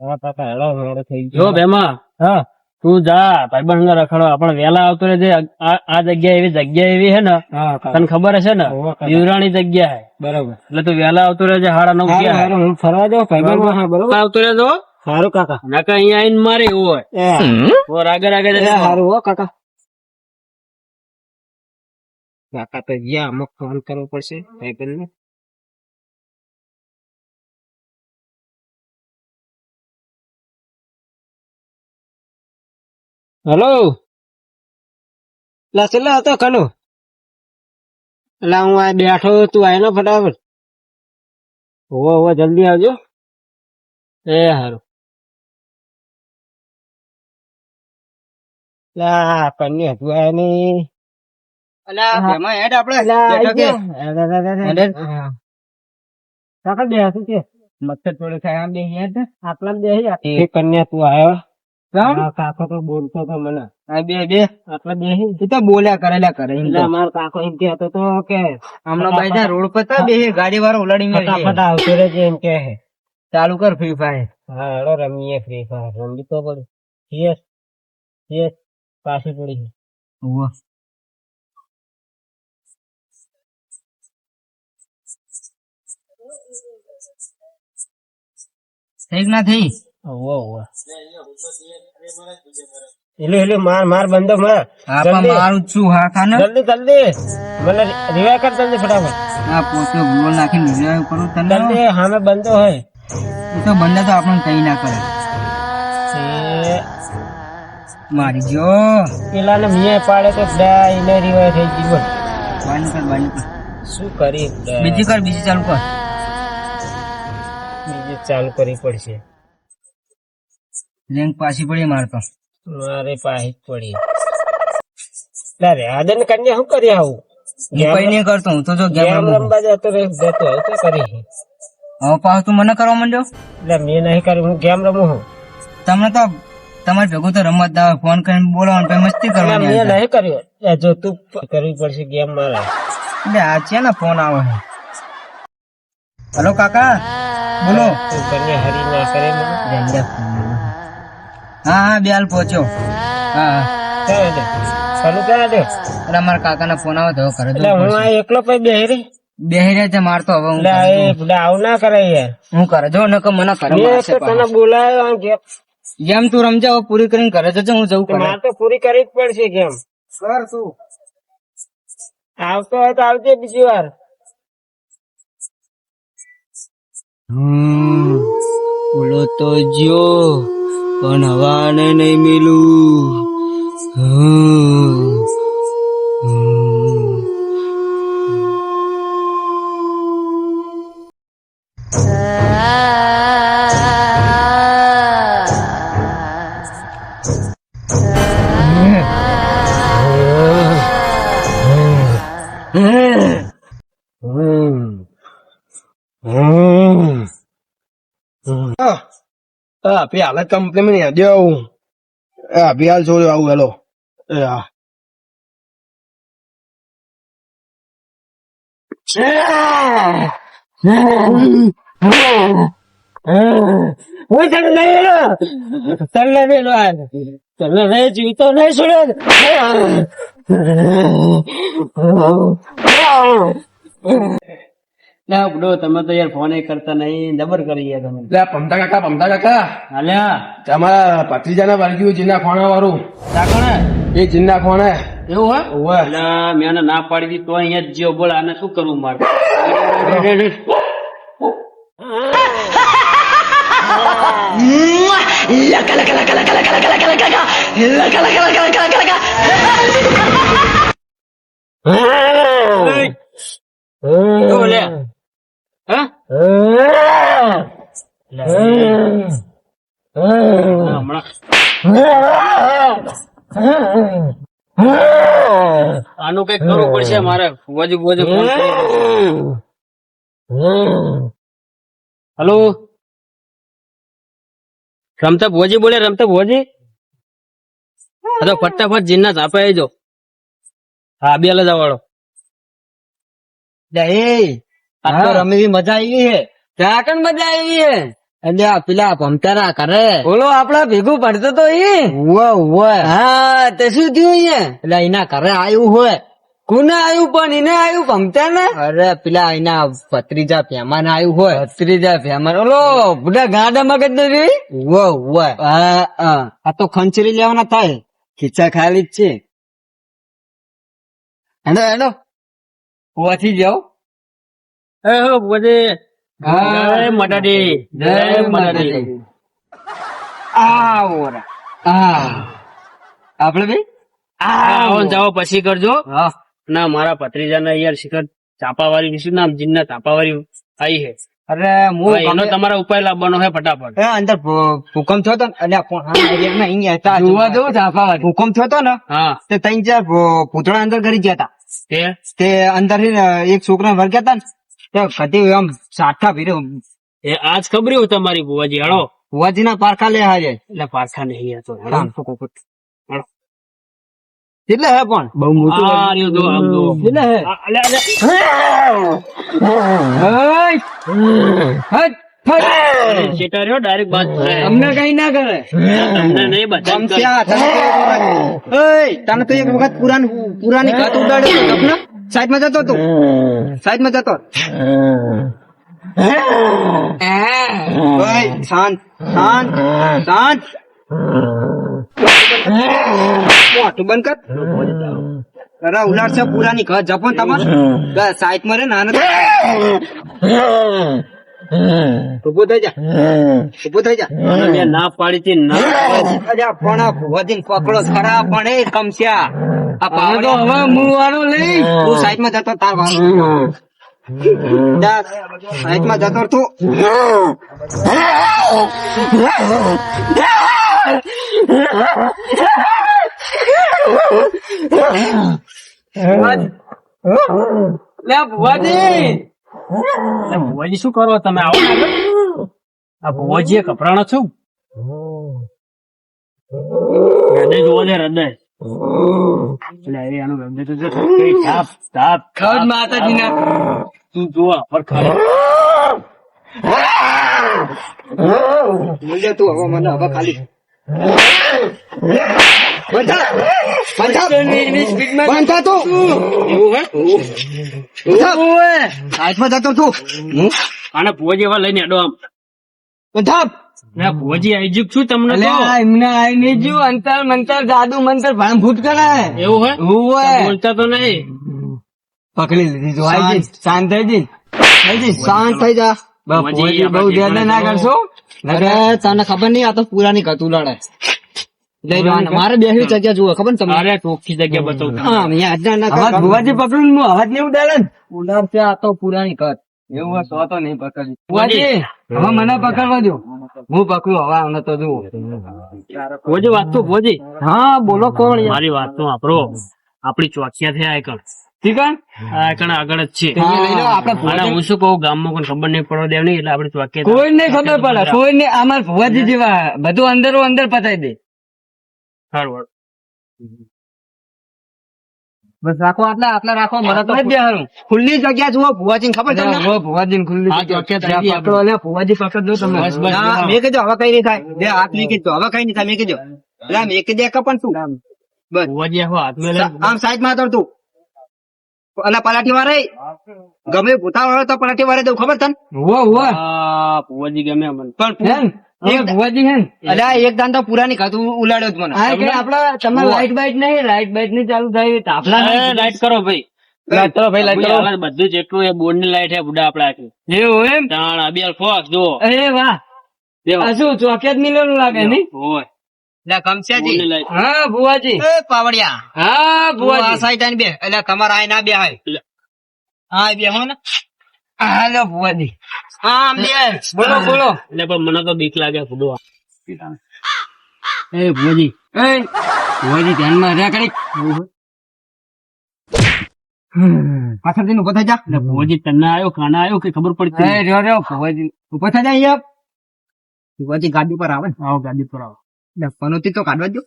જો ભેમા હા. તું જા ભાઈબંધ ને રખડો. આપણે વેલા આવતો રહેજે. આ આ જગ્યા એવી જગ્યા એવી હે ને તને ખબર હશે ને હોવે જગ્યા હે. બરાબર. એટલે તું વેલા આવતો રહેજે હાડા નવ ગયા હું? ફરવા જાઉં ભાઈબંધ હા બરોબર. આવતો રહેજો સારું કાકા. નકર અહીંયા આવીને મારે એવું હોય. આગળ રાગે સારું હો કાકા. કાકા તો ગયા અમુક ફોન કરવો પડશે ભાઈબંધ ને હેલો લા છેલ્લા હતો કનો એટલે હું આ બેઠો તું આય ને ફટાફટ. હોવો હોવો જલ્દી આવજો. એ સારું લા કન્યા તું આવ્યા નહીં. હેડ આપણે. અલા? હેડે. કાકા છે મચ્છર થોડી થાય આમ બે હેડ. આટલા બેસી કન્યા તું આવ્યો કાકો તો બોલતો તો મને. બે બે. આટલા બે તો બોલ્યા કરેલા કરે. મારો કાકો એમ કહેતો તો કે હમણાં ભાઈ રોડ પર તા બે ગાડી વાળો ઉલાડી ફટાફટ આવતો રહેજે એમ કે ચાલુ કર ફ્રી ફાયર હા હેડો રમીએ ફ્રી ફાયર રમી તો પડે. યસ યસ પાછી પડી થઈ ના થઈ? ઓવો ઓવો એટલે એટલે માર માર બંધો માર. હા મારું જ છું હા ખાને? જલ્દી જલ્દી. મને રિવાય કર જલ્દી ફટાફટ. હા પોતે ભૂલો નાખીને વિજય કરું તને? જલ્દી હામે બંધો હોય. તો બંને તો આપણને કઈ ના કરે. મારી જો. પેલા ને મિયા પાડે તો ડાઈને રિવાય થઈ ગઈ બોલ. બાય કર બાય કર. શું કરી બીજી કર બીજી ચાલુ કર. બીજી ચાલુ કરવી પડશે. રેન્ક પાછી પડી મારતો મારે પાછી પડી. તારે આદન કન્યા શું કરી આવું? કઈ નહીં કરતો હું તો જો ગેમ. રમવા જતો રહે જતો હોય તો કરી? હવે પાછું તું મને કરવા માંડ્યો? એટલે મેં નહીં કર્યું હું ગેમ રમું હું? તમને તો તમારે ભેગું તો રમત દાવ ફોન કરીને બોલાવો પછી મસ્તી કરવાની મેં નહીં કર્યો. જો તું કરવી પડશે ગેમ મારે. એટલે આ છે ને ફોન આવે. છે હલો કાકા બોલો. તું કન્યા હરી ના કરે મને. હા હા બે હાલ પહોંચ્યો. હા ચાલુ ક્યાં દે એટલે અમારા કાકાનો ફોન આવે તો કરે ઘરે એટલે હું. આ એકલો પછી બેહરી બેહરી છે મારતો હવે હું એટલે આવું ના કરે યાર. હું કરે? જો નકર મને કરે તને બોલાયો આમ ગેમ જેમ તું રમજા? પૂરી કરીને ઘરે જજો હું જઉં ઘરે. તો પૂરી કરવી જ પડશે ગેમ સર તું આવતો હોય તો આવજે બીજી વાર. બોલો તો જો પણ હવાને નહીં મિલું. હા પે હાલત કંપની માં હેડ્યો આવું હા પે હાલ આવું હેલો હા હું તને નહીં લો તને નહીં આ. તને નહીં નહીં છોડ્યો ના બડો તમે તો યાર ફોન કરતા નહીં ડબર કરી યાર તમે લે પમતા કાકા પમતા કાકા અલ્યા તમારા ભત્રીજાના વર્ગ્યું જીના ખોણા વાળું ચાકણે એ જીના ખોણા એવું હોય ઓવે મેં ના પાડી દી તો અહીંયા જ જીઓ બોલ આને શું કરવું મારે કેવું લે? હા? લે, હમણાં આનું કંઈક કરવું પડશે મારે. વજુ વજુ હલો? રમતા ભોજી બોલે રમતા ભોજી તો ફટાફટ જીનના આપે આવી જાઓ. હા બે લજા વાળો એ. રમી મજા આવી છે ત્યાં કણ મજા આવી હે? એટલે આ પેલા ભમતારા કરે. બોલો આપડા ભેગું પડતો તો એ ઉવે ઉવે. હા તે શું થયું અહીંયા? એટલે એના ઘરે આયું હોય. કોને આવ્યું પણ એને આવ્યું ભમતા ને અરે પેલા એના ભત્રીજા ફેમાન આવ્યું હોય. ભત્રીજા ફેમાન ઓલો બધા ગાડા મગજ નથી રે ઉવે હા હા. આ તો ખંચરી લેવાના થાય. ખીચા ખાલી જ છે. હેડો હેડો. પહોંચી જાઓ. એ હો બોજે જય મટાડી જય મટાડી આ ઓરા આ આપણે ભાઈ? આ જાઓ પછી કરજો. હા. ના મારા ભત્રીજા ના યાર શિખર ચાપાવાળી શું નામ જીનના ચાપાવાળી આવી છે અરે હું એનો તમારા ઉપાય લાવવાનો છે ફટાફટ. હે અંદર ભૂકંપ થયો તો ને અહીંયા હતા. જોવા દઉં ચાપાવાળી. ભૂકંપ થયો તો ને હા. તે ત્રણ ચાર પૂતળા અંદર કરી ગયા હતા. તે? તે અંદરથી એક છોકરા વર્ગ્યા હતા ને તે કદી આમ સાઠા ભીરે એ આજ ખબર્યું તમારી બુવાજી હળો. બુવાજી ના પારખા લે હાજે એટલે પારખા નહીં હતો રામ હે. પણ? બહુ મોટું આ રહ્યું આમ જો કેટલે હે? અલે, અલે. હટ, હટ. ડાયરેક્ટ બાદ અમને કઈ ના કરે. તમને નહીં તને તો એક વખત- ઓય, તને તો એક વખત પુરાની પુરાની ઘાત ઉડાડે? સાઈડમાં જતો તું. સાઈડમાં જતો. શાંત શાંત શાંત. મોઢું બંધ કર. અરે ઉલાડ છે પુરાની ઘર. જપો તમારે. સાઈડમાં રે નાના ઊભો થઈ જા. ઊભો થઈ જા. ના પાડી ના પણ આ પકડો ખરા પણ એ કમસ્યા. આ પાવડો. હવે હું વાળો લઈ. તું સાઈડમાં જતો તાર વાળો. જા, સાઈડમાં જતો તું. લે ભુવાજી. લે ભુવાજી શું કરો તમે? આવો આ ભુવાજી એ કપરાણો છું. હૃદય જોવો ને હૃદય. તો જો કઈ તાપ તાપ ખડ માતાજીના. તું જો પર ખાલી તું હવે મને હવે ખાલી. બંધ તું. જતો આને લઈને અડો આમ. બંધ. છું તમને એમને આઈને જો અંતર મંતર જાદુ મંતર ભૂત કરે એવું હે. બોલતા તો નહીં. પકડી લીધી જો આઈ જઈ શાંત. થઈ જઈ શાંત થઈ જા. બહુ જ્યાદા ના કરશો. તને ખબર નહીં આ તો પુરાની કતું લડે લઈ જવાના મારે બેસી જગ્યા જુઓ ખબર તમને? અરે ચોખ્ખી જગ્યા બતાવું. હા અહીંયા આજના ના ભુવાજી પકડું હું? અવાજ નહીં ઉડાડે ને? ઉડાડશે આ તો પુરાની કત એવું હોય તો તો નહીં પકડી ભુવાજી હવે મને પકડવા દો હું પકડું હવે આને તો જુઓ. ભુવાજી વાત તો ભુવાજી? હા બોલો કોણ મારી વાત તો આપડો આપડી ચોકિયા થયા આયકણ ઠીક હે? આ આગળ જ છે. આપણે અને હું શું કહું ગામમાં કોઈ ખબર નહીં પડવા દેવ નહીં એટલે આપડે ચોકિયા કોઈ ને ખબર પડે કોઈ નહીં અમાર ભુવાજી જેવા બધું અંદર અંદર પતાવી દે. સારું હારું. બસ રાખો આટલા આટલા રાખો મને તો ખુલ્લી જગ્યા જુઓ ભુવાજી ખબર છે ભુવાજી ખુલ્લી જગ્યા. ભુવાજી તમે બસ, ના, બસ. મેં કીધું હવે કઈ નહીં થાય. બે હાથ મેં કીધું હવે કઈ નહીં થાય મેં કીધું. એટલે મેં કીધું કે પણ શું? બસ. ભુવાજી લઈને આમ સાઈડમાં તું અને પલાઠી વાળે ગમે ભૂતા વાળો તો પલાઠી વાળે દઉં ખબર તને? આ ભુવાજી ગમે મને પણ એક ભુવાજી હે અલ્યા એક દાન તો પુરાની ખાતું ઉલાડ્યો જ મને. આપડે તમે લાઈટ બાઈટ નહીં લાઈટ બાઈટ નહીં ચાલુ થાય તાપલા લાઈટ કરો ભાઈ. લાઈટ કરો ભાઈ લાઈટ કરો. બધું જેટલું એ બોર્ડની લાઈટ હે બુડા આપડા આખી એવું એમ? તાણ અબિયાર ફોક્સ જો અરે વાહ. દેવા. આ શું ચોકેટ મિલન લાગે નહીં? હોય. હા ભુવાજી. પાવડિયા. હા ભુવા આ સાઈડ બે. એટલે તમારા આય ના બે હાય. હા બે હો ને. હાલો ભુવાજી. હા બે. બોલો બોલો. એટલે પણ મને તો બીક લાગે ફૂડવા એ ભુવાજી એ. ભુવાજી ધ્યાનમાં રહ્યા કરી પાછળથી ઊભો થઈ જા. એટલે ભુવાજી તને આવ્યો ખાના આવ્યો કે ખબર પડતી એ રહ્યો રહ્યો. ભુવાજી ઊભો થઈ જા અહીંયા. ભુવાજી ગાડી પર આવે. આવો ગાડી પર આવો. એટલે પનોતી તો કાઢવા દો.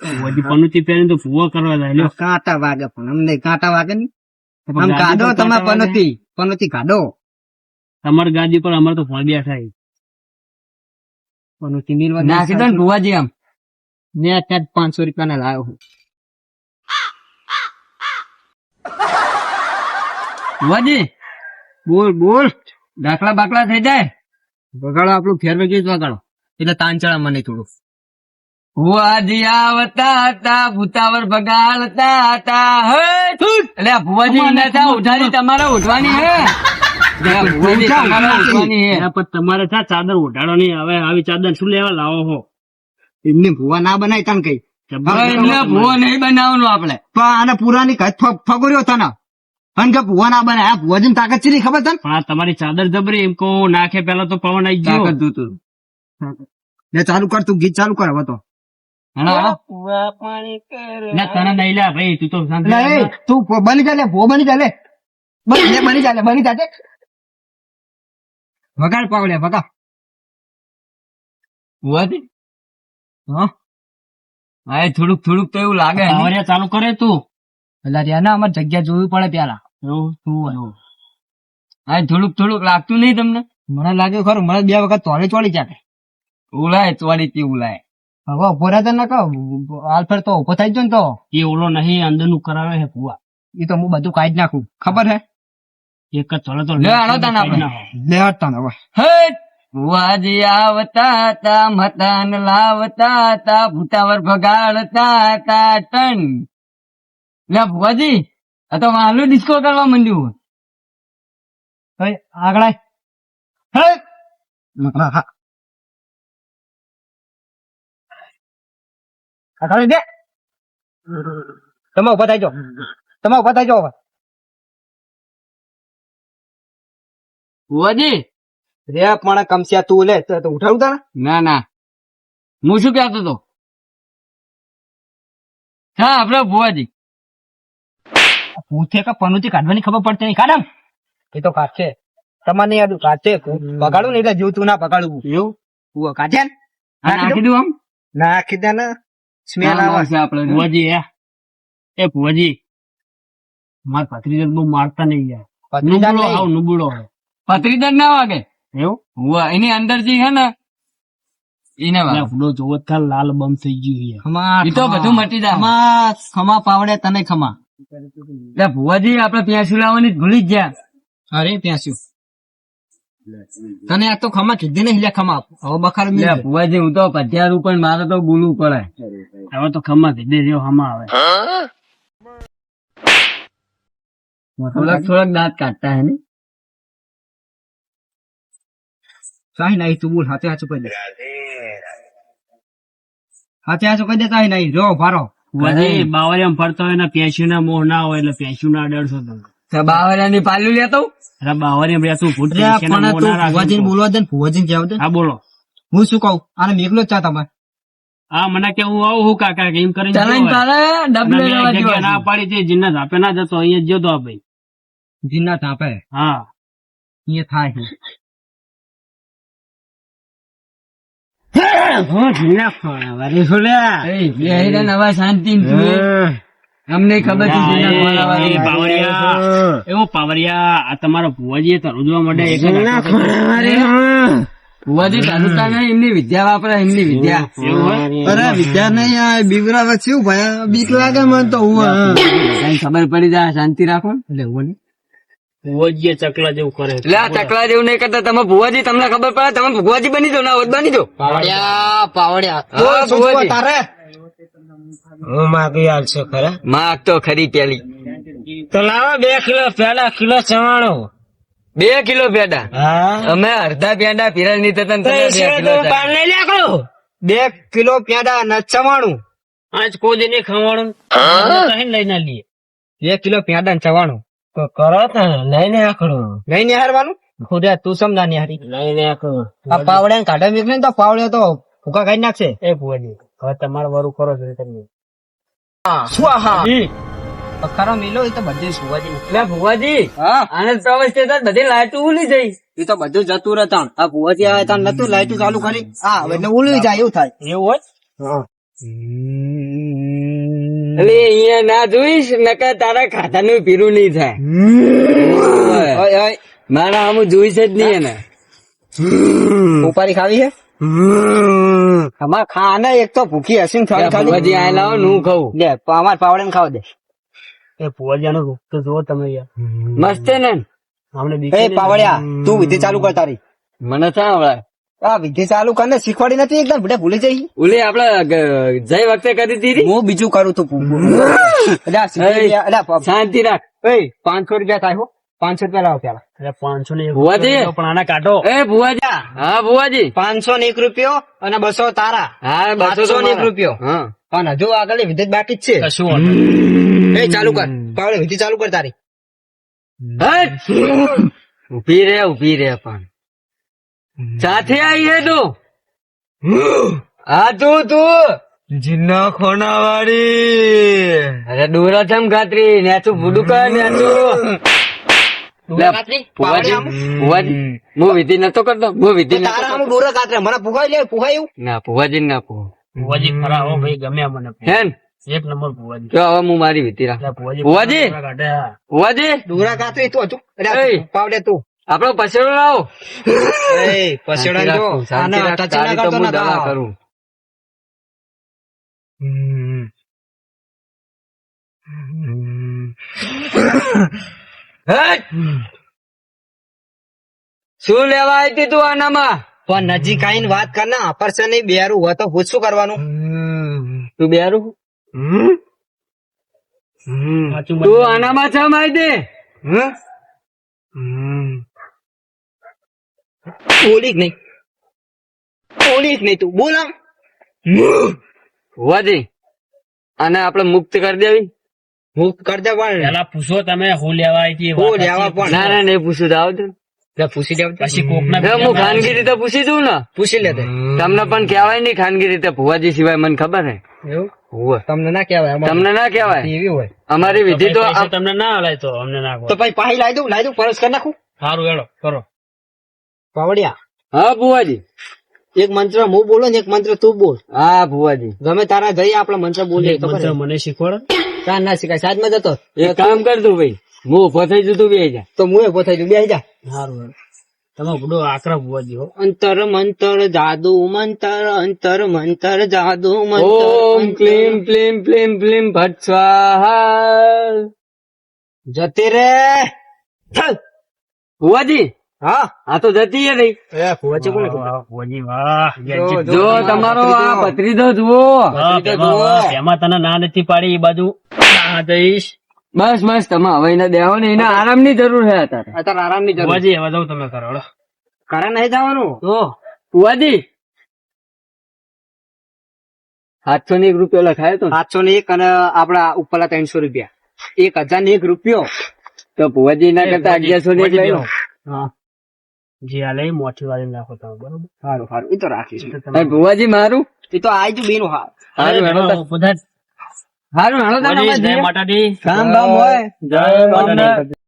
ભુવાજી પનુતી પહેરીને તો ફુવા કરવા જાય કાંટા વાગે પણ અમને કાંટા વાગે ને પણ આમ કાઢો તમે. પનોતી. પનોતી કાઢો. તમારી ગાદી પર અમાર તો ફળ બેઠા પણ મિલવા નાખી દો ને ભુવાજી આમ. મેં અત્યારે પાંચસો રૂપિયા ના લાવ્યો હું. ભુવાજી બોલ બોલ. દાખલા બાકલા થઈ જાય. વગાડો આપણું ફેર ગીત વગાડો. એટલે તાન ચડા મને થોડું. ભુવાજી આવતા હતા ભૂતાવર બગાડતા હતા. હે એટલે ભુવાજી તમારે ઉઠવાની હે. તમારે ત્યાં ચાદર ઉઢાડો નહીં હવે આવી ચાદર શું લેવા લાવો હો? એમની ભૂવા ના બનાય તને કઈ? હવે નહીં બનાવવાનું આપણે. પણ આને પુરાની ફગોર્યો તને. અને કે ભૂવા ના બને આ ભૂવાજી તાકાત ચીલી ખબર તને? હા તમારી ચાદર જબરી એમ કહું નાખે પેલા તો પવન આવી ગયો. તાકાત તું ને ચાલુ કર તું ગીત ચાલુ કર હવે તો. તને નહીં લ્યા ભાઈ તું તો તું બની ચાલે લે બની ચાલે બની ચાલે બની જા લે બની જા તે. વગાડ પાવડે વગા ઉવાથી હા. હા એ થોડુંક થોડુંક તો એવું લાગે હે. ચાલુ કરે તું. પેલા ત્યાં ના અમારે જગ્યા જોવી પડે પેલા. એવું? શું હા થોડુંક થોડુંક લાગતું નહીં તમને? મને લાગ્યું ખરું મને બે વખત તોલે ચોળી જાતે ઉલાય ચોડી તી ઉલાય. હવે ઊભો રહેતો ના કહો આલફેર તો ઊભો થઈ જ ને તો. એ ઓલો નહીં અંદરનું કરાવે છે ભુવા. એ તો હું બધું કાઢી નાખું. ખબર હે? એક જ ચલો તો લે, આનો તને આપણે. લે હવે ભુવાજી આવતા મતાન લાવતા હતા ભૂતાવર ભગાડતા હતા ટન. લે ભુવાજી આ તો માલું ડિસ્કો કરવા માંડ્યું. હવે આગળ આય. હા, હા. આગળ દે. તમે ઊભા થાય જાઓ તમે ઊભા થાય જાઓ ભુવાજી રે પણ કમસ્યા તું લે તો ઉઠાડું તારે ના ના. હું શું કહેતો તો હા આપડે ભુવાજી. પૂછે કે પનુથી કાઢવાની ખબર પડતી નહીં. કાઢમ. એ તો કાઢશે. તમારે નહીં કાઢશે. બગાડું ને એટલે જેવું તું ના બગાડવું એવું? તું કાઢે ને. નાખી દઉં. આમ? નાખી દે ને. સ્મેલ ના, આવે. આપણે ભુવાજી એ એ ભુવાજી. માર ભત્રીજા બહુ મારતા નહીં યાર. નુબુડો નુબળો નહીં. હાવ નુબળો હે પત્રીદાર ના વાગે? એવું? એની અંદર જે હે ને લાલ બમ થઈ ગયું એ તો બધું મટી જાય. ખમા ખમા પાવડે તને ખમા. ભુવાજી આપડે પ્યાસી લાવવાની ભૂલી જ ગયા. અરે પ્યાસ્યું તને આ તો ખમા કીધી નહીં લે ખમા. હવે બખાર ભુવાજી હું તો પધ્યારું પણ મારે તો બોલવું પડે. હવે તો ખમા દે જેવો ખમા આવે. થોડાક થોડાક દાંત કાઢતા હે ને? સાહી નહીં તું બોલ હાથે હાચું કહી દે હાથે હાચું કહી દે સાહી નહીં જો ભારો બાવરિયામાં ફરતા હોય ને પેસ્યું ના મોહ ના હોય એટલે પેસ્યું ના અડરશો તમે બાવરાની પાલું લેતો? અરે બાવરિયામાં બેસું ભૂત રે પેસ્યું ના પણ મોહ ના રાખો બોલવા દે ને ભુવાજીને કહેવા દે હા બોલો. હું શું કહું? આને મેઘલો જ ચા તમે હા મને કેવું આવું હું કાકા એમ કરીને તારે ના પાડી જીન્ના ના જતો અહીંયા જતો ભાઈ. જીના થાપે હા. એ થાય છે એ, બેહી રહે ને હવે શાંતિ અમને ખબર છે હા, જીના એ, ખવડાવવાની. એ પાવરિયા. એવું પાવરિયા આ તમારા ભુવાજી એ તરોજવા માટે એક ભુવાજી તાલુકા ને એમની વિદ્યા વાપરા એમની વિદ્યા. અરે વિદ્યા નહીં આ બીવરા વચ્ચે શું ભાઈ? બીક લાગે મને તો હું કઈ ખબર પડી જાય શાંતિ રાખો એટલે હું ભુવાજી ચકલા જેવું કરે લે ચકલા જેવું નહીં કરતા. તમે ભુવાજી તમને ખબર પડે? તમે ભુવાજી બની દો ના હોત બની જાઓ. પાવડિયા. પાવડિયા તારે? હું માગી આલશે ખરા? માગ તો ખરી પેલી. તો લાવો બે કિલો પેલા કિલો ચવાણો. બે કિલો પેડા? અમે અડધા પેડા પીરાજની થતા ને બે કિલો. પેડા ને ચવાણું. આજ કોઈ ને ખવાણું. લઈને લઈએ બે કિલો પેડા ને ચવાણું. કરો તો લઈને આખડો નહીં નિહારવાનું ખુદા તું સમજા નિહારી આખડો આ પાવડે કાઢે મીક નહીં તો પાવડે તો ભૂકા ખાઈ નાખશે. એ ભુવાજી હવે તમારે વારું કરો છો તમે. સ્વાહા. ખરો મિલો એ તો બધું સુવાજી એટલે ભુવાજી હા. આનંદ પ્રવેશ થતા બધી લાઈટ ઉલી જઈ એ તો બધું જતું રહેતા આ ભુવાજી આવે ત્યાં નતું લાઈટ ચાલુ કરી. હા એટલે ઉલી જાય એવું થાય. એવું હોય? એટલે અહીંયા ના જોઈશ નકર તારા ખાતા નું પીરું નહીં થાય. ઓય ઓય. મારા આમ જોઈશ જ નહીં એને. ઉપારી ખાવી છે અમાર ખાને એક તો ભૂખી હસીન ખાલી ખાલી. ભુવાજી આ લાવો ને હું ખાઉં. દે અમાર પાવડે ખાવ દે. એ ભુવાજીનો રૂપ તો જુઓ તમે યાર. મસ્ત છે ને? અમને બીક એ પાવડિયા તું વિધિ ચાલુ કર તારી. મને શા આવડે આ વિધિ ચાલુ કર શીખવાડી નથી એકદમ બધા ભૂલી જઈ ઓલી આપડે જઈ વખતે કરી દીધી. હું બીજું કરું તું શાંતિ રાખ. પાંચસો રૂપિયા થાય હો. પાંચસો રૂપિયા લાવો પેલા. અરે પાંચસો ને એક ભુવાજી. રૂપિયો પણ આના કાઢો. એ ભુવાજા. હા ભુવાજી. પાંચસો ને એક રૂપિયો અને બસો તારા. હા બસો પાંચસો ને એક. રૂપિયો. હા. અને હજુ આગળ વિદ્યુત બાકી જ છે. શું એ ચાલુ કર. પાવડે વિધિ ચાલુ કર તારી. ઊભી રે ઊભી રે પણ. સાથે આઈ હે તું? આ તું તું. જીના ખોના વાળી અરે ડોરા ચમ ખાતરી? નેચું ભૂડું કર નેચું. કાતરી? પાવડે આમ? ભુવાજી હું વિધિ નતો કરતો. હું વિધિ નતો તારા આમ કરતો. ડોરા કાતરે મને પુગાઈ લે પુગાયું ના ભુવાજી ના પૂ ભુવાજી ખરા હો ભાઈ ગમે મને હે ને? એક નંબર ભુવાજી. જો હવે હું મારી વિધિ રાખ. ભુવાજી ડોરા કાતરી તું પાવડે તું. આપણો પછેડો લાવો. એ જો. આને ટચ ના કરતો હું દવા કરું. શું લેવા આવી તું આનામાં? પણ નજીક આઈને વાત કર ના અપરસે નહીં બેરું હોય તો હું શું કરવાનું? તું બેરું? હમ? તું આનામાં છે માહિતી બોલી જ નહીં. બોલી જ નહીં તું. બોલ આમ. આને આપણે મુક્ત કરી દેવી? મુક્ત કરી દે પણ. પેલા પૂછો તમે હું લેવા આવી હતી હું લેવા પણ. ના ના નહીં પૂછું તો આવજો પૂછી લેવ પછી કોક ના હું ખાનગી રીતે પૂછી દઉં ને. પૂછી લે તમને પણ કહેવાય નહીં ખાનગી રીતે ભુવાજી સિવાય મને ખબર હે. એવું? તમને ના કહેવાય તમને ના કહેવાય? એવી હોય. અમારી વિધિ તો તમને ના હલાય તો અમને ના તો પછી પાહી લાવી દઉં લાવી દઉં પરસ કરી નાખું. સારું એડો કરો. પાવડિયા હા ભુવાજી. એક મંત્ર હું બોલો ને એક મંત્ર તું બોલ. હા ભુવાજી. ગમે તારા જઈએ આપડે મંત્ર બોલીએ મંત્ર મને શીખવાડો. કાન ના શીખાય? સાજમાં જતો. એક કામ કરજો ભાઈ. હું ઊભો થઈ જતું બે જા. તો હું એ પોતે બે જા. સારું તમે બુડો આકરા ભુવાજી હો. અંતર મંતર જાદુ મંતર અંતર મંતર જાદુ ઓમ મંતર. ક્લીમ ક્લીમ ક્લીમ ક્લીમ ભટ સ્વાહા. જતી રે. ભુવાજી. હા આ તો જતી હે નહીં. એ ફુવાજી કોણ વાહ, વાહ, ભુવાજી વાહ જો, જો તમારો આ ભત્રીજો જુઓ. વાહ, તેમાં વાહ, તેમાં તને ના નથી પાડી એ બાજુ. જઈશ. બસ બસ તમે હવે એને દેવો ને એને આરામની જરૂર છે અત્યારે. અત્યારે આરામની જરૂર હવે જાઉં તમે કરો કરે નહીં જવાનું? તો ભુવાજી. સાતસો ને એક રૂપિયો લખાયો તો સાતસો ને એક અને આપડા ઉપર ત્રણસો રૂપિયા. એક હજાર ને એક રૂપિયો. તો ભુવાજી ના કરતા અગિયારસો ને એક લઈ લો. હા. જે આ લઈ મોટી વાળી નાખો તમે બરોબર? સારું સારું એ તો રાખીશું. ભુવાજી મારું? એ તો આઈ જ બેનું હા સારું તો. બધા સારું ભુવાજી, જય. માતાજી. કામ બામ હોય. જય માતાજી.